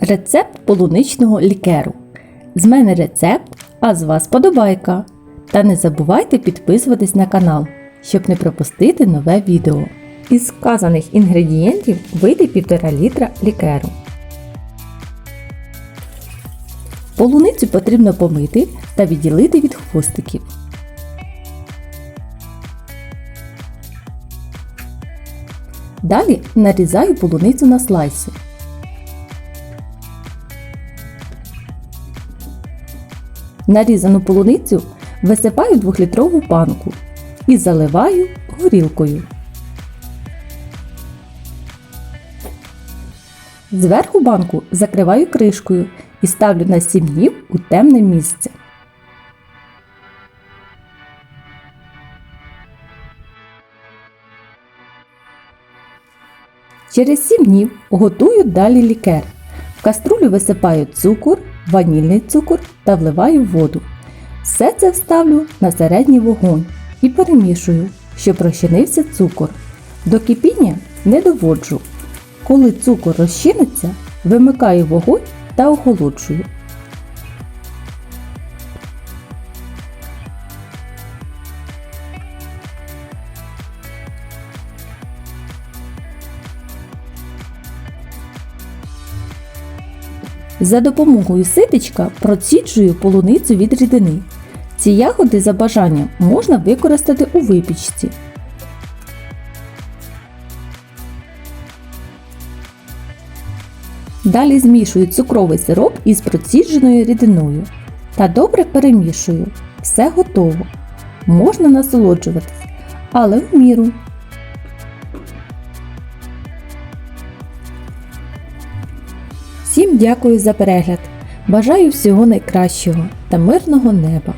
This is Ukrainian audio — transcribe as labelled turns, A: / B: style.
A: Рецепт полуничного лікеру. З мене рецепт, а з вас подобайка. Та не забувайте підписуватись на канал, щоб не пропустити нове відео. Із вказаних інгредієнтів вийде 1,5 літра лікеру. Полуницю потрібно помити та відділити від хвостиків. Далі нарізаю полуницю на слайси. Нарізану полуницю висипаю в 2-літрову банку і заливаю горілкою. Зверху банку закриваю кришкою і ставлю на 7 днів у темне місце. Через 7 днів готую далі лікер. В каструлю висипаю цукор, ванільний цукор та вливаю воду. Все це вставлю на середній вогонь і перемішую, щоб розчинився цукор. До кипіння не доводжу. Коли цукор розчиниться, вимикаю вогонь та охолоджую. За допомогою ситечка проціджую полуницю від рідини. Ці ягоди за бажанням можна використати у випічці. Далі змішую цукровий сироп із процідженою рідиною та добре перемішую. Все готово. Можна насолоджуватись, але в міру. Всім дякую за перегляд. Бажаю всього найкращого та мирного неба!